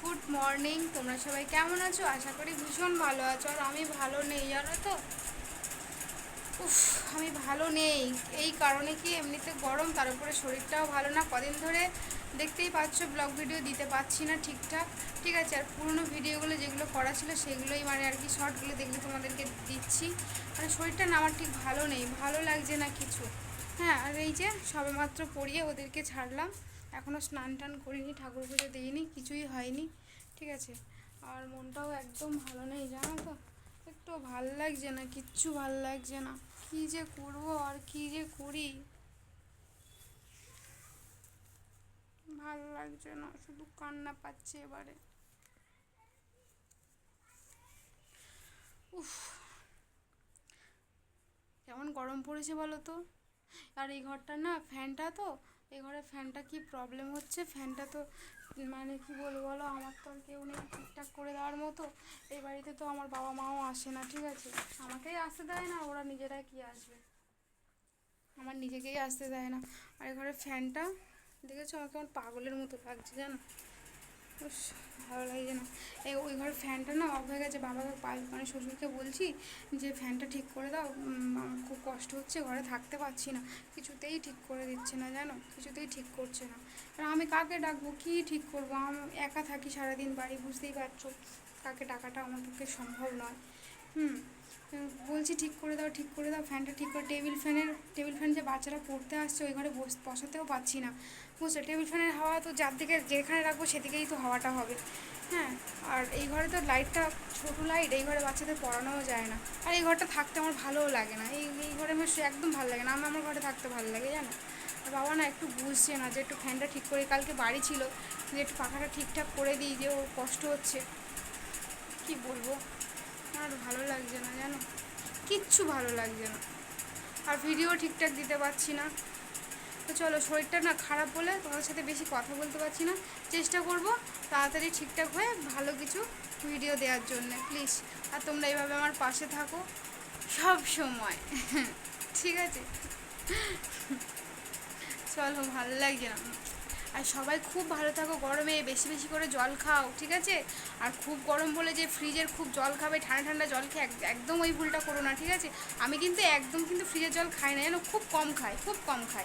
Good morning, তোমরা সবাই কেমন আছো? আশা করি ভীষণ ভালো আছো, আর আমি ভালো নেই, জানো তো? উফ, আমি ভালো নেই। এই কারণে কি এমনিতে গরম, তার উপরে শরীরটাও ভালো না। কদিন ধরে দেখতেই পাচ্ছ, ব্লগ ভিডিও দিতে পারছি না ঠিকঠাক। ঠিক আছে, আর পুরনো ভিডিওগুলো যেগুলো করা ছিল, সেগুলোই মানে আর কি শর্টগুলো দেখলে তোমাদেরকে দিচ্ছি। মানে শরীরটা না আমার ঠিক ভালো নেই, ভালো লাগছে না কিছু। হ্যাঁ আর এই যে সবেমাত্র পড়িয়ে ওদেরকে ছাড়লাম। এখনও স্নান টান করিনি, ঠাকুর পুজো দিইনি, কিছুই হয়নি, ঠিক আছে। আর মনটাও একদম ভালো নেই, জানো তো? একটু ভালো লাগছে না, কিচ্ছু ভালো লাগছে না। কি যে করব আর কি যে করি? ভালো লাগছে না, শুধু কান্না পাচ্ছে এবারে। উফ। কেমন গরম পড়েছে বলো তো? আর এই ঘরটা না ফ্যানটা তো এই ঘরে ফ্যানটা কি প্রবলেম হচ্ছে? ফ্যানটা তো মানে কি বলব বলো? আমার তো আর কেউ নেই ঠিকঠাক করে দেওয়ার মতো। এই বাড়িতে তো আমার বাবা মাও আসে না, ঠিক আছে? আমাকেই আসতে দেয় না, ওরা নিজেরাই কি আসবে? আমার নিজেকেই আসতে দেয় না। আর এ ঘরে ফ্যানটা, দেখেছ? আমার পাগলের মতো লাগছে, জানো? ভালো লাগছে না। এই ওই ঘরের ফ্যানটা না অফ হয়ে গেছে বাবাকে পাল মানে শ্বশুরকে বলছি যে, ফ্যানটা ঠিক করে দাও আমার খুব কষ্ট হচ্ছে, ঘরে থাকতে পারছি না। কিছুতেই ঠিক করে দিচ্ছে না, জানো? কিছুতেই ঠিক করছে না। আর আমি কাকে ডাকবো? কী ঠিক করব? আমি একা থাকি সারাদিন বাড়ি, বুঝতেই পারছ? কাকে ডাকাটা আমার পক্ষে সম্ভব নয়। হুম। বলছি ঠিক করে দাও, ঠিক করে দাও, ফ্যানটা ঠিক করে, টেবিল ফ্যানের, টেবিল ফ্যান যে বাচ্চারা পড়তে আসছে ওই ঘরে বস, বসাতেও পাচ্ছি না। বুঝছ টেবিল ফ্যানের হাওয়া তো যার দিকে যেখানে রাখব সেদিকেই তো হাওয়াটা হবে। হ্যাঁ? আর এই ঘরে তো লাইটটা, ছোটো লাইট, এই ঘরে বাচ্চাদের পড়ানোও যায় না। আর এই ঘরটা থাকতে আমার ভালোও লাগে না। এই এই ঘরে আমার একদম ভালো লাগে না। আমি আমার ঘরে থাকতে ভালো লাগে, জানো? আর বাবা না একটু বুঝছে না যে একটু ফ্যানটা ঠিক করে, কালকে বাড়ি ছিল, যে একটু পাখাটা ঠিকঠাক করে দিই যে ও কষ্ট হচ্ছে। কি বলব? আমার ভালো লাগছে না, জানো? কিচ্ছু ভালো লাগছে না। আর ভিডিও ঠিকঠাক দিতে পারছি না। তো চলো, শরীরটা না খারাপ বলে তোমাদের সাথে বেশি কথা বলতে পারছি না। চেষ্টা করব তাড়াতাড়ি ঠিকঠাক হয়ে ভালো কিছু ভিডিও দেওয়ার জন্য প্লিজ আর তোমরা এইভাবে আমার পাশে থাকো সব সময়। ঠিক আছে? চলো, ভালো লাগছে না। আর সবাই খুব ভালো থাকো, গরমে বেশি বেশি করে জল খাও, ঠিক আছে? আর খুব গরম বলে যে ফ্রিজের খুব জল খাবে, ঠান্ডা ঠান্ডা জল খেয়ে এক- একদম ওই ভুলটা করো না, ঠিক আছে? আমি কিন্তু একদম কিন্তু ফ্রিজের জল খাই না যেন খুব কম খাই, খুব কম খাই।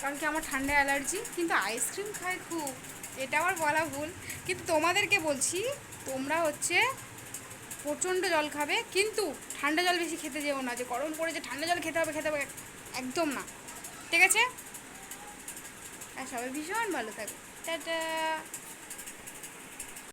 কারণ কি আমার ঠান্ডা অ্যালার্জি কিন্তু আইসক্রিম খাই খুব। এটা আমার বলা ভুল। কিন্তু তোমাদেরকে বলছি, তোমরা হচ্ছে প্রচণ্ড জল খাবে, কিন্তু ঠান্ডা জল বেশি খেতে যেও না। যে গরম পড়ে যে ঠান্ডা জল খেতে হবে খেতে হবে, একদম না। ঠিক আছে? আর সবাই ভীষণ ভালো থাকবে টাটা।